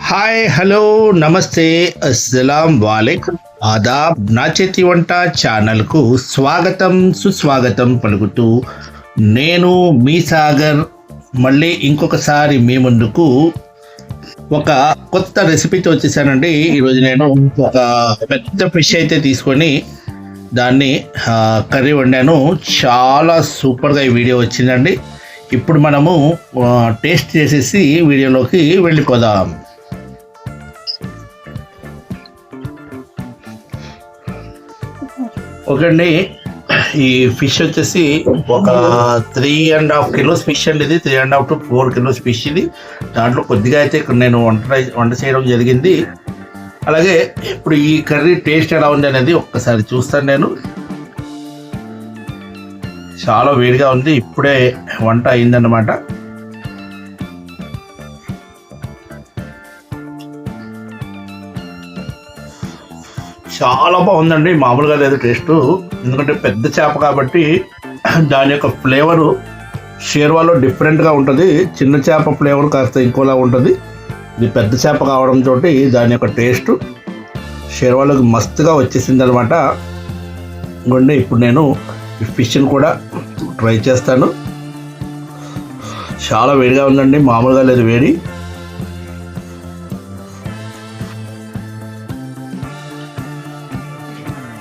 Hi hello నమస్తే అస్సలాం వాలేకుమ్ ఆదాబ్ నా చేతి వంట ఛానల్కు స్వాగతం సుస్వాగతం పలుకుతూ నేను మీ సాగర్ మళ్ళీ ఇంకొకసారి మీ ముందుకు ఒక కొత్త రెసిపీతో వచ్చేసానండి. ఈరోజు నేను ఒక పెద్ద ఫిష్ అయితే తీసుకొని దాన్ని కర్రీ వండాను. చాలా సూపర్గా ఈ వీడియో వచ్చిందండి. ఇప్పుడు మనము టేస్ట్ చేసేసి వీడియోలోకి వెళ్ళిపోదాం. ఓకే అండి. ఈ ఫిష్ వచ్చేసి ఒక three and half kilos fish అండి ఇది. Three and half to four kilos fish ఇది. దాంట్లో కొద్దిగా అయితే ఇక్కడ నేను వంట వంట చేయడం జరిగింది. అలాగే ఇప్పుడు ఈ కర్రీ టేస్ట్ ఎలా ఉంది అనేది ఒక్కసారి చూస్తాను నేను. చాలా వేడిగా ఉంది ఇప్పుడే వంట అయిందన్నమాట. చాలా బాగుందండి మామూలుగా లేదు టేస్ట్. ఎందుకంటే పెద్ద చేప కాబట్టి దాని యొక్క ఫ్లేవరు షేర్వాలో డిఫరెంట్గా ఉంటుంది. చిన్న చేప ఫ్లేవర్ కాస్త ఇంకోలా ఉంటుంది. ఇది పెద్ద చేప కావడంతో దాని యొక్క టేస్ట్ షేర్వాలోకి మస్తుగా వచ్చేసింది అనమాట ఇంకోండి ఇప్పుడు నేను ఫిష్ని కూడా ట్రై చేస్తాను. చాలా వేడిగా ఉందండి మామూలుగా లేదు వేడి.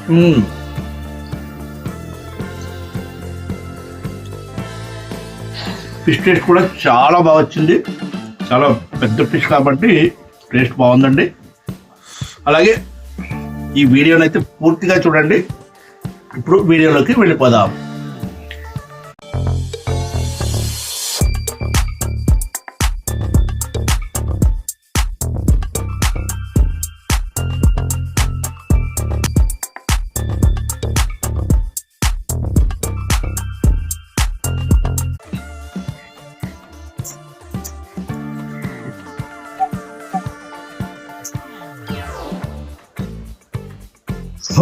Hmm. ఫిష్ టేస్ట్ కూడా చాలా బాగా వచ్చింది. చాలా పెద్ద ఫిష్ కాబట్టి టేస్ట్ బాగుందండి. అలాగే ఈ వీడియోనైతే పూర్తిగా చూడండి. ఇప్పుడు వీడియోలోకి వెళ్ళిపోదాం.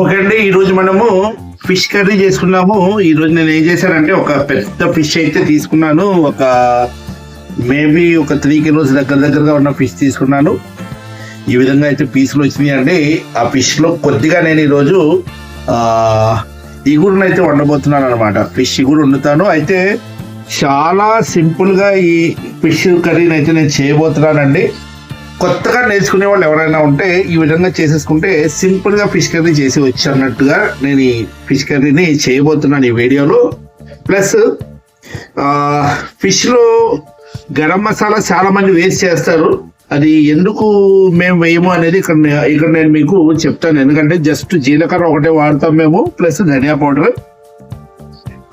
ఓకే అండి ఈరోజు మనము ఫిష్ కర్రీ చేసుకున్నాము. ఈరోజు నేను ఏం చేశానంటే ఒక పెద్ద ఫిష్ అయితే తీసుకున్నాను. ఒక మేబీ ఒక త్రీ కిలోస్ దగ్గర దగ్గరగా ఉన్న ఫిష్ తీసుకున్నాను. ఈ విధంగా అయితే పీసులు వచ్చినాయి అండి. ఆ ఫిష్లో కొద్దిగా నేను ఈరోజు ఇగురును అయితే వండబోతున్నాను అనమాట ఫిష్ ఇగురు వండుతాను. అయితే చాలా సింపుల్గా ఈ ఫిష్ కర్రీని అయితే నేను చేయబోతున్నానండి. కొత్తగా నేర్చుకునే వాళ్ళు ఎవరైనా ఉంటే ఈ విధంగా చేసేసుకుంటే సింపుల్గా ఫిష్ కర్రీ చేసి వచ్చి అన్నట్టుగా నేను ఈ ఫిష్ కర్రీని చేయబోతున్నాను ఈ వీడియోలో. ప్లస్ ఫిష్లో గరం మసాలా చాలా మంది వేస్ట్ చేస్తారు. అది ఎందుకు మేము వేయము అనేది ఇక్కడ ఇక్కడ నేను మీకు చెప్తాను. ఎందుకంటే జస్ట్ జీలకర్ర ఒకటే వాడతాం మేము ప్లస్ ధనియా పౌడర్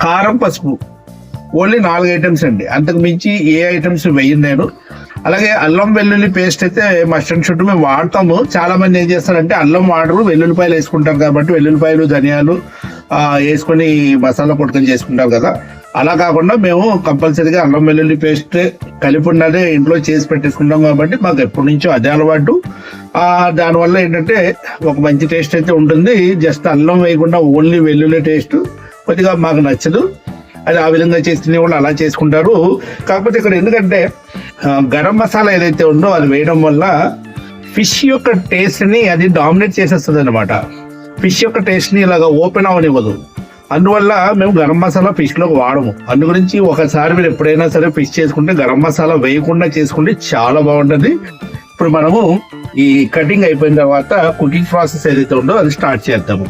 కారం పసుపు ఓన్లీ నాలుగు ఐటమ్స్ అండి. అంతకు మించి ఏ ఐటమ్స్ వేయను నేను. అలాగే అల్లం వెల్లుల్లి పేస్ట్ అయితే మస్ట్ అండ్ షుడ్ మేము వాడతాము. చాలా మంది ఏం చేస్తారంటే అల్లం వాడరు వెల్లుల్లిపాయలు వేసుకుంటారు కాబట్టి వెల్లుల్లిపాయలు ధనియాలు వేసుకొని మసాలా పొట్టుకొని చేసుకుంటారు కదా. అలా కాకుండా మేము కంపల్సరీగా అల్లం వెల్లుల్లి పేస్ట్ కలిపి ఉన్నదే ఇంట్లో చేసి పెట్టేసుకుంటాం కాబట్టి మాకు ఎప్పటి నుంచో అదే అలవాటు. దానివల్ల ఏంటంటే ఒక మంచి టేస్ట్ అయితే ఉంటుంది. జస్ట్ అల్లం వేయకుండా ఓన్లీ వెల్లుల్లి టేస్ట్ కొద్దిగా మాకు నచ్చదు. అది ఆ విధంగా చేసిన వాళ్ళు అలా చేసుకుంటారు. కాకపోతే ఇక్కడ ఎందుకంటే గరం మసాలా ఏదైతే ఉందో అది వేయడం వల్ల ఫిష్ యొక్క టేస్ట్ని అది డామినేట్ చేసేస్తుంది అనమాట ఫిష్ యొక్క టేస్ట్ని ఇలాగ ఓపెన్ అవనివ్వదు. అందువల్ల మేము గరం మసాలా ఫిష్లో వాడము. అందు గురించి ఒకసారి మీరు ఎప్పుడైనా సరే ఫిష్ చేసుకుంటే గరం మసాలా వేయకుండా చేసుకుంటే చాలా బాగుంటుంది. ఇప్పుడు మనము ఈ కటింగ్ అయిపోయిన తర్వాత కుకింగ్ ప్రాసెస్ ఏదైతే ఉందో అది స్టార్ట్ చేద్దాము.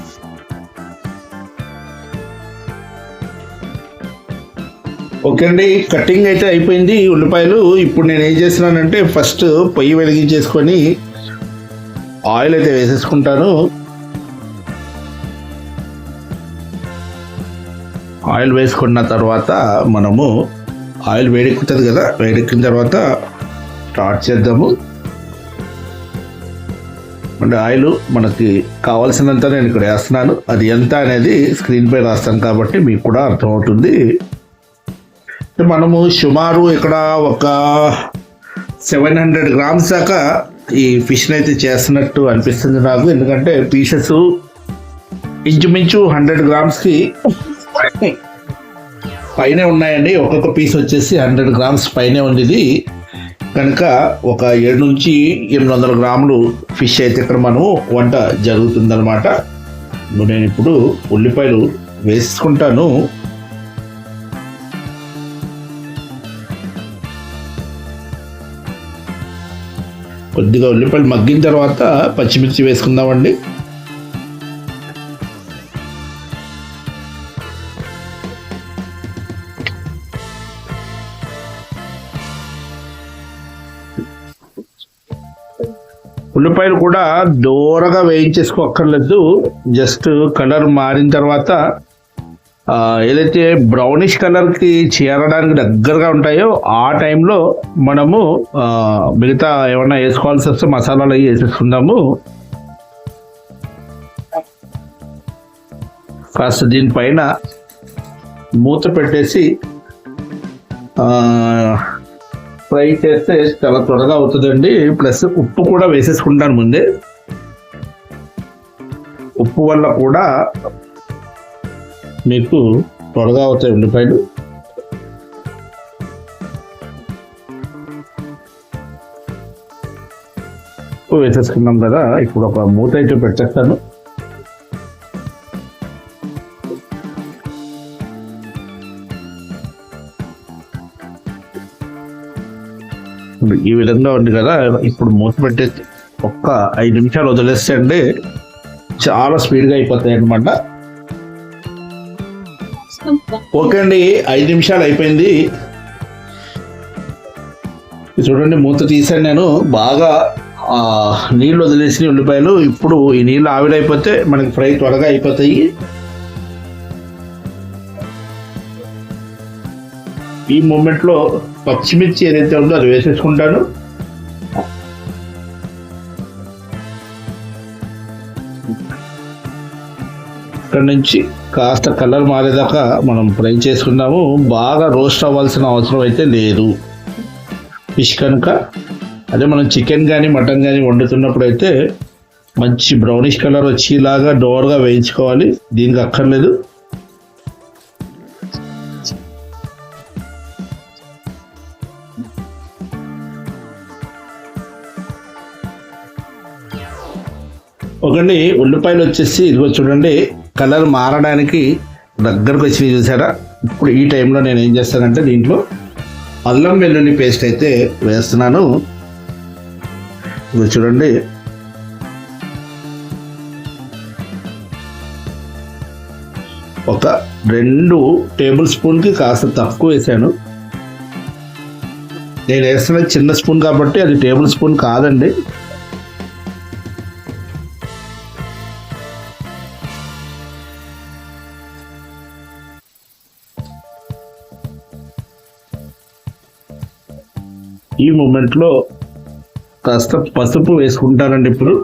ఓకే అండి కటింగ్ అయితే అయిపోయింది. ఉల్లిపాయలు ఇప్పుడు నేను ఏం చేస్తున్నానంటే ఫస్ట్ పొయ్యి వెలిగించేసుకొని ఆయిల్ అయితే వేసేసుకుంటాను. ఆయిల్ వేసుకున్న తర్వాత మనము ఆయిల్ వేడెక్కుతుంది కదా వేడెక్కిన తర్వాత స్టార్ట్ చేద్దాము. అంటే ఆయిల్ మనకి కావాల్సినంత నేను ఇక్కడ వేస్తున్నాను. అది ఎంత అనేది స్క్రీన్పై రాస్తాను కాబట్టి మీకు కూడా అర్థమవుతుంది. మనము సుమారు ఇక్కడ ఒక సెవెన్ హండ్రెడ్ గ్రామ్స్ దాకా ఈ ఫిష్ని అయితే చేస్తున్నట్టు అనిపిస్తుంది నాకు. ఎందుకంటే పీసెస్ ఇంచుమించు హండ్రెడ్ గ్రామ్స్కి పైనే ఉన్నాయండి. ఒక్కొక్క పీస్ వచ్చేసి హండ్రెడ్ గ్రామ్స్ పైనే ఉంది ఇది కనుక ఒక ఏడు నుంచి ఎనిమిది వందల గ్రాములు ఫిష్ అయితే ఇక్కడ మనం వంట జరుగుతుందన్నమాట. నేను ఇప్పుడు ఉల్లిపాయలు వేసుకుంటాను. కొద్దిగా ఉల్లిపాయలు మగ్గిన తర్వాత పచ్చిమిర్చి వేసుకుందామండి. ఉల్లిపాయలు కూడా దూరగా వేయించేసుకోక్కర్లేదు. జస్ట్ కలర్ మారిన తర్వాత ఏదైతే బ్రౌనిష్ కలర్కి చేరడానికి దగ్గరగా ఉంటాయో ఆ టైంలో మనము మిగతా ఏమన్నా వేసుకోవాల్సి వస్తే మసాలాలు అవి వేసేసుకుందాము. కాస్త దీనిపైన మూత పెట్టేసి ఫ్రై చేస్తే చాలా త్వరగా అవుతుందండి. ప్లస్ ఉప్పు కూడా వేసేసుకుంటాను ముందే. ఉప్పు వల్ల కూడా మీకు త్వరగా అవుతాయి ఉల్లిపాయలు. ఉప్పు వేసేసుకున్నాం కదా ఇప్పుడు ఒక మూత అయితే పెట్టేస్తాను. ఈ విధంగా ఉంది కదా ఇప్పుడు మూత పెట్టేసి ఒక్క ఐదు నిమిషాలు వదిలేస్తే అండి చాలా స్పీడ్గా అయిపోతాయి అనమాట ఓకే అండి ఐదు నిమిషాలు అయిపోయింది. చూడండి మూత తీసాను నేను. బాగా నీళ్ళు వదిలేసిన ఉల్లిపాయలు. ఇప్పుడు ఈ నీళ్ళు ఆవిడైపోతే మనకి ఫ్రై త్వరగా అయిపోతాయి. ఈ మూమెంట్లో పచ్చిమిర్చి ఏదైతే ఉందో అది వేసేసుకుంటాను. అక్కడి నుంచి కాస్త కలర్ మారేదాకా మనం ఫ్రై చేసుకున్నాము. బాగా రోస్ట్ అవ్వాల్సిన అవసరం అయితే లేదు. ఫిష్ కనుక అదే మనం చికెన్ కానీ మటన్ కానీ వండుతున్నప్పుడు అయితే మంచి బ్రౌనిష్ కలర్ వచ్చేలాగా డోర్గా వేయించుకోవాలి. దీనికి అక్కర్లేదు. ఒకటి ఉల్లిపాయలు వచ్చేసి ఇదిగో చూడండి కలర్ మారడానికి దగ్గరకు వచ్చి చూసారా? ఇప్పుడు ఈ టైంలో నేను ఏం చేస్తానంటే దీంట్లో అల్లం వెల్లుల్లి పేస్ట్ అయితే వేస్తున్నాను. ఇది చూడండి. ఒక రెండు టేబుల్ స్పూన్కి కాస్త తక్కువ వేసాను. నేను వేస్తున్నది చిన్న స్పూన్ కాబట్టి అది టేబుల్ స్పూన్ కాదండి. ఈ మూమెంట్లో కాస్త పసుపు వేసుకుంటానండి ఇప్పుడు.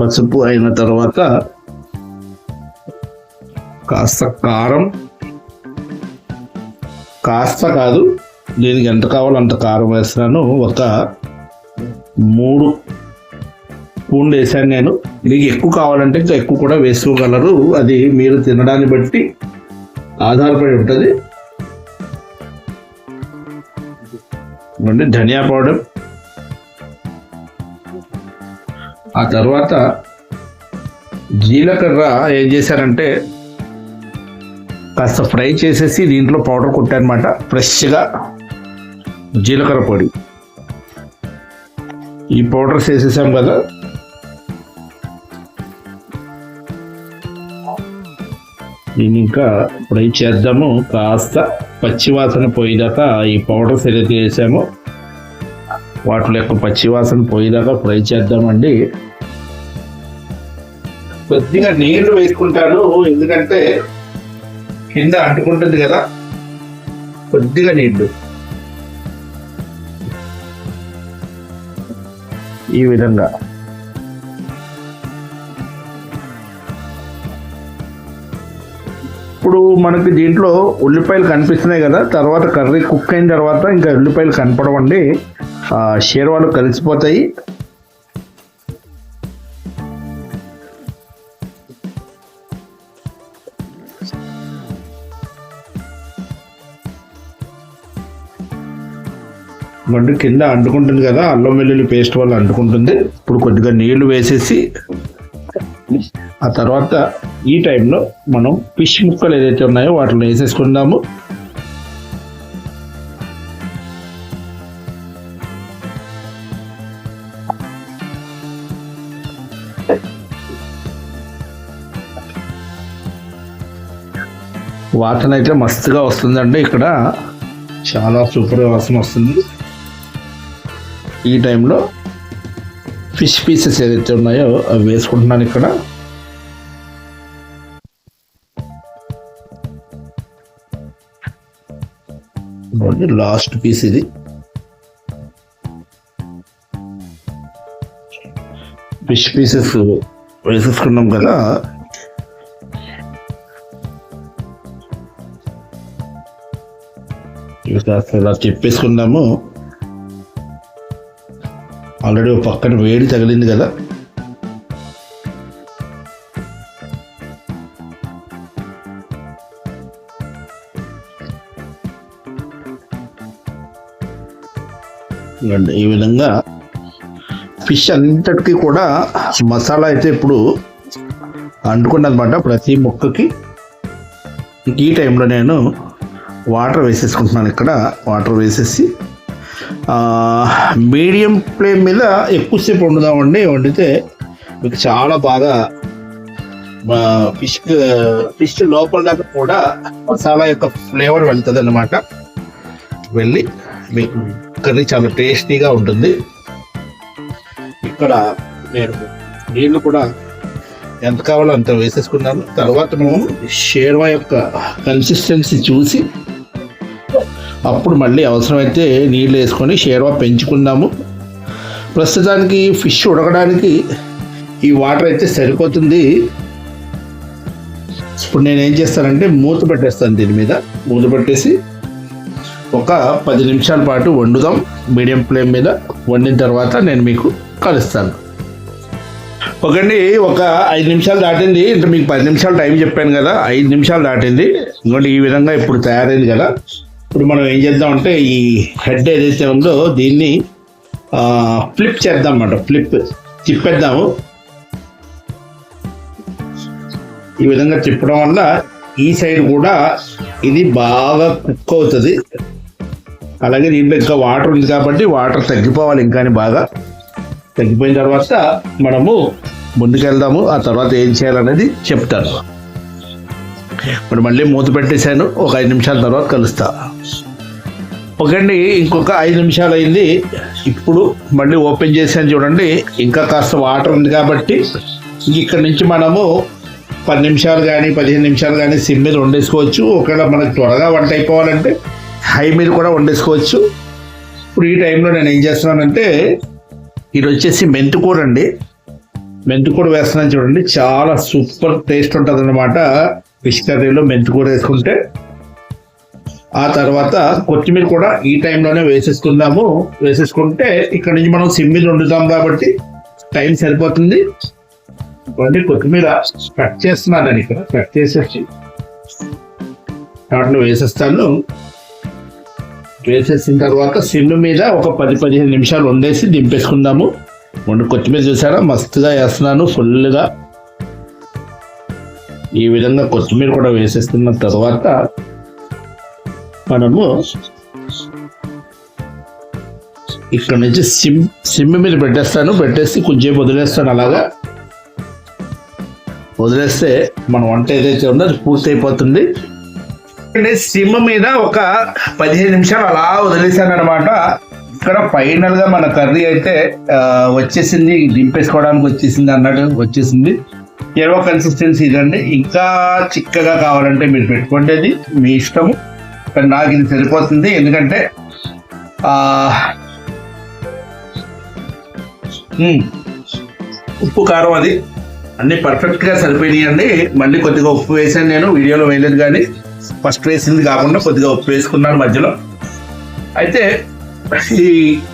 పసుపు అయిన తర్వాత కాస్త కారం. కాస్త కాదు దీనికి ఎంత కావాలో అంత కారం వేస్తున్నాను. ఒక మూడు స్పూన్లు వేసాను నేను. మీకు ఎక్కువ కావాలంటే ఇంకా ఎక్కువ కూడా వేసుకోగలరు. అది మీరు తినడాన్ని బట్టి ఆధారపడి ఉంటుంది. ధనియా పౌడర్. ఆ తర్వాత జీలకర్ర ఏం చేశారంటే కాస్త ఫ్రై చేసేసి దీంట్లో పౌడర్ కొట్టానమాట ఫ్రెష్గా జీలకర్ర పొడి. ఈ పౌడర్స్ వేసేసాం కదా. దీన్ని ఇంకా ఫ్రై చేద్దాము? కాస్త పచ్చివాసన పోయేదాకా ఈ పౌడర్స్ ఏదైతే వేసామో వాటిలో యొక్క పచ్చివాసన పోయేదాకా ఫ్రై చేద్దామండి. కొద్దిగా నీళ్ళు వేసుకుంటాను ఎందుకంటే కింద అంటుకుంటుంది కదా. కొద్దిగా నీళ్ళు. ఈ విధంగా. ఇప్పుడు మనకి దీంట్లో ఉల్లిపాయలు కనిపిస్తున్నాయి కదా తర్వాత కర్రీ కుక్ అయిన తర్వాత ఇంకా ఉల్లిపాయలు కనపడవండి. షేర్వాలు కలిసిపోతాయి. గడ్డు కింద అంటుకుంటుంది కదా అల్లం వెల్లుల్లి పేస్ట్ వల్ల అంటుకుంటుంది. ఇప్పుడు కొద్దిగా నీళ్ళు వేసేసి ఆ తర్వాత ఈ టైంలో మనం ఫిష్ ముక్కలు ఏదైతే ఉన్నాయో వాటిని వేసేసుకుందాము. వాసన అయితే మస్తుగా వస్తుందండి ఇక్కడ. చాలా సూపర్ వాసన వస్తుంది. ఈ టైంలో ఫిష్ పీసెస్ ఏదైతే ఉన్నాయో అవి వేసుకుంటున్నాను ఇక్కడ. లాస్ట్ పీస్ ఇది. ఫిష్ పీసెస్ వేసేసుకున్నాం కదా. ఇలా చెప్పేసుకున్నాము. ఆల్రెడీ పక్కన వేడి తగిలింది కదా. ఇదిగోండి, ఈ విధంగా ఫిష్ అంతటికి కూడా మసాలా అయితే ఇప్పుడు అంటుకున్నదన్నమాట ప్రతి మొక్కకి ఈ టైంలో నేను వాటర్ వేసేసుకుంటున్నాను ఇక్కడ. వాటర్ వేసేసి మీడియం ఫ్లేమ్ మీద ఎక్కువసేపు వండుదామండి. వండితే మీకు చాలా బాగా ఫిష్ ఫిష్ లోపల దాకా కూడా మసాలా యొక్క ఫ్లేవర్ వెళ్తుంది అనమాట వెళ్ళి మీకు కర్రీ చాలా టేస్టీగా ఉంటుంది. ఇక్కడ నేను నీళ్ళు కూడా ఎంత కావాలో అంత వేసేసుకున్నాను. తర్వాత మేము షేర్వా యొక్క కన్సిస్టెన్సీ చూసి అప్పుడు మళ్ళీ అవసరమైతే నీళ్ళు వేసుకొని షేర్వా పెంచుకుందాము. ప్రస్తుతానికి ఫిష్ ఉడకడానికి ఈ వాటర్ అయితే సరిపోతుంది. ఇప్పుడు నేను ఏం చేస్తానంటే మూత పెట్టేస్తాను దీని మీద. మూత పెట్టేసి ఒక పది నిమిషాల పాటు వండుదాం. మీడియం ఫ్లేమ్ మీద వండిన తర్వాత నేను మీకు కలుస్తాను. ఒకండి ఒక ఐదు నిమిషాలు దాటింది. అంటే మీకు పది నిమిషాలు టైం చెప్పాను కదా ఐదు నిమిషాలు దాటింది. ఇంకోటి ఈ విధంగా ఇప్పుడు తయారైంది కదా. ఇప్పుడు మనం ఏం చేద్దామంటే ఈ హెడ్ ఏదైతే ఉందో దీన్ని ఫ్లిప్ చేద్దాం అన్నమాట ఫ్లిప్ తిప్పేద్దాము. ఈ విధంగా తిప్పడం వల్ల ఈ సైడ్ కూడా ఇది బాగా కుక్ అవుతుంది. అలాగే దీంట్లో ఇంకా వాటర్ ఉంది కాబట్టి వాటర్ తగ్గిపోవాలి ఇంకా బాగా తగ్గిపోయిన తర్వాత మనము ముందుకెళ్దాము. ఆ తర్వాత ఏం చేయాలనేది చెప్తాను. ఇప్పుడు మళ్ళీ మూత పెట్టేశాను. ఒక ఐదు నిమిషాల తర్వాత కలుస్తా. ఒకండి ఇంకొక ఐదు నిమిషాలు అయింది. ఇప్పుడు మళ్ళీ ఓపెన్ చేసాను చూడండి. ఇంకా కాస్త వాటర్ ఉంది కాబట్టి ఇక్కడ నుంచి మనము పది నిమిషాలు కానీ పదిహేను నిమిషాలు కానీ సిమ్ మీద వండేసుకోవచ్చు. ఒకవేళ మనకు త్వరగా వంట అయిపోవాలంటే హై మీద కూడా వండేసుకోవచ్చు. ఇప్పుడు ఈ టైంలో నేను ఏం చేస్తున్నానంటే ఇది వచ్చేసి మెంతుకూర అండి. మెంతుకూర వేస్తున్నాను చూడండి. చాలా సూపర్ టేస్ట్ ఉంటుంది అనమాట ఫిష్ కర్రీలో మెంతుకూర వేసుకుంటే. ఆ తర్వాత కొత్తిమీర కూడా ఈ టైంలోనే వేసేసుకుందాము. వేసేసుకుంటే ఇక్కడ నుంచి మనం సిమ్ మీద వండుతాం కాబట్టి టైం సరిపోతుంది. ఇవన్నీ కొత్తిమీర కట్ చేస్తున్నాను ఇక్కడ. కట్ చేసేసి వాటిని వేసేస్తాను. వేసేసిన తర్వాత సిమ్ మీద ఒక పది పదిహేను నిమిషాలు వండేసి దింపేసుకుందాము. వండు కొత్తిమీర చూసారా మస్తుగా వేస్తున్నాను ఫుల్గా ఈ విధంగా కొత్తిమీర కూడా వేసేస్తున్న తర్వాత మనము ఇక్కడ నుంచి సిమ్ సిమ్ మీద పెట్టేస్తాను. పెట్టేసి కొంచెం వదిలేస్తాను అలాగా. వదిలేస్తే మన వంట ఏదైతే ఉందో అది పూర్తి అయిపోతుంది సిమ్ మీద ఒక పదిహేను నిమిషాలు అలా వదిలేసాను అనమాట ఇక్కడ ఫైనల్గా మన కర్రీ అయితే వచ్చేసింది. దింపేసుకోవడానికి వచ్చేసింది అన్నట్టు వచ్చేసింది. ఎరవ కన్సిస్టెన్సీ ఇదండి. ఇంకా చిక్కగా కావాలంటే మీరు పెట్టుకోండి. అది మీ ఇష్టము. కానీ నాకు ఇది సరిపోతుంది. ఎందుకంటే ఉప్పు కారం అది అన్ని పర్ఫెక్ట్గా సరిపోయినాయండి. మళ్ళీ కొద్దిగా ఉప్పు వేసాను నేను. వీడియోలో వేయలేదు కానీ. ఫస్ట్ వేసింది కాకుండా కొద్దిగా ఉప్పు వేసుకున్నాను మధ్యలో. అయితే ఈ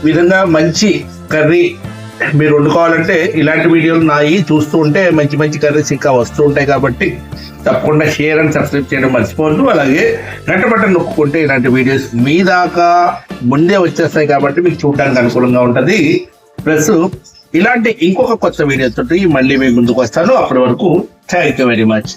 విధంగా మంచి కర్రీ మీరు వండుకోవాలంటే ఇలాంటి వీడియోలు నాయి చూస్తూ ఉంటే మంచి మంచి కర్రీస్ ఇంకా వస్తూ ఉంటాయి కాబట్టి తప్పకుండా షేర్ అండ్ సబ్స్క్రైబ్ చేయడం మర్చిపోవద్దు. అలాగే గంట బటన్ నొక్కుంటే ఇలాంటి వీడియోస్ మీ దాకా ముందే వచ్చేస్తాయి కాబట్టి మీకు చూడడానికి అనుకూలంగా ఉంటుంది. ప్లస్ ఇలాంటి ఇంకొక కొత్త వీడియోతో తోటి మళ్ళీ మీ ముందుకు వస్తాను. అప్పటి వరకు థ్యాంక్ యూ వెరీ మచ్.